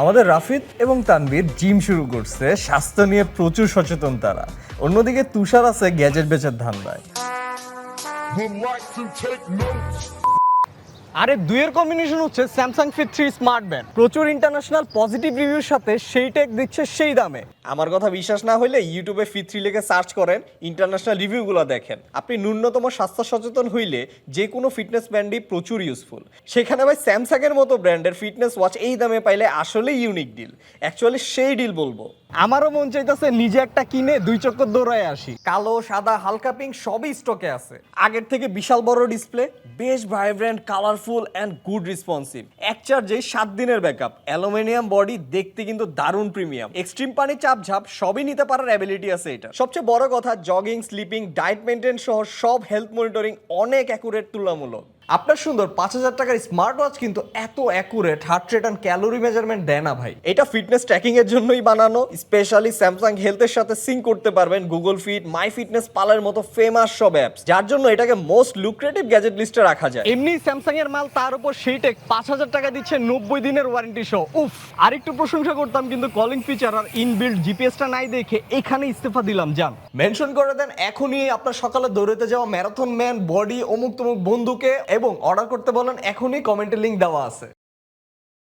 আমাদের রাফিদ এবং তানবীর জিম শুরু করছে, স্বাস্থ্য নিয়ে প্রচুর সচেতন তারা। অন্যদিকে তুষার আছে গ্যাজেট বেচার ধান্দায়। আরে দুইয়ের কম্বিনেশন হচ্ছে Samsung Fit three smart band প্রচুর ইন্টারন্যাশনাল পজিটিভ রিভিউর সাথে সেই টেক দিচ্ছে সেই দামে। আমার কথা বিশ্বাস না হলে ইউটিউবে ফিট থ্রি লিখে সার্চ করেন ইন্টারন্যাশনাল রিভিউগুলো দেখেন। আপনি ন্যূনতম স্বাস্থ্য সচেতন হইলে যে কোনো ফিটনেস ব্র্যান্ডই প্রচুর ইউজফুল সেখানে ভাই স্যামসাংয়ের মতো ব্র্যান্ডের ফিটনেস ওয়াচ এই দামে পাইলে আসলেই ইউনিক ডিল অ্যাকচুয়ালি সেই ডিল বলব। আমারও মন চাইতেছে নিজে একটা কিনে দুই চক্কর দৌড়ায় আসি। কালো সাদা হালকা পিঙ্ক সবই স্টকে আছে। আগের থেকে বিশাল বড় ডিসপ্লে বেশ vibrant colourful and good responsive এক চার্জে সাত দিনের ব্যাকআপ অ্যালুমিনিয়াম বডি দেখতে কিন্তু দারুণ প্রিমিয়াম এক্সট্রিম পানি চাপ ঝাপ সবই নিতে পারার অ্যাবিলিটি আছে এটা। সবচেয়ে বড় কথা জগিং স্লিপিং ডায়েট মেনটেন সহ সব হেলথ মনিটরিং অনেক অ্যাকুরেট তুলনামূলক। আপনার সুন্দর পাঁচ হাজার টাকার স্মার্ট ওয়াচ কিন্তু এত accurate heart rate and calorie measurement দেয় না ভাই। এটা ফিটনেস ট্র্যাকিং এর জন্যই বানানো। স্পেশালি স্যামসাং হেলথের সাথে সিঙ্ক করতে পারবেন গুগল ফিট মাই ফিটনেস পালের মতো ফেমাস সব অ্যাপস যার জন্য এটাকে মোস্ট লুক্রেটিভ গ্যাজেট লিস্টে রাখা যায়। এমনি স্যামসাং এর মাল তার উপর সেই টেক পাঁচ হাজার টাকা দিচ্ছে নব্বই দিনের ওয়ারেন্টি সহ। উফ আরেকটু প্রশংসা করতাম কিন্তু কলিং ফিচার আর ইনবিল্ড জিপিএসটা নাই দেখে এখানে ইস্তেফা দিলাম যান। মেনশন করে দেন এখনই আপনার সকালে দৌড়তে যাওয়া ম্যারাথন ম্যান বডি অমুক তমুক বন্ধুকে এবং অর্ডার করতে বলেন এখনই কমেন্টের লিঙ্ক দেওয়া আছে।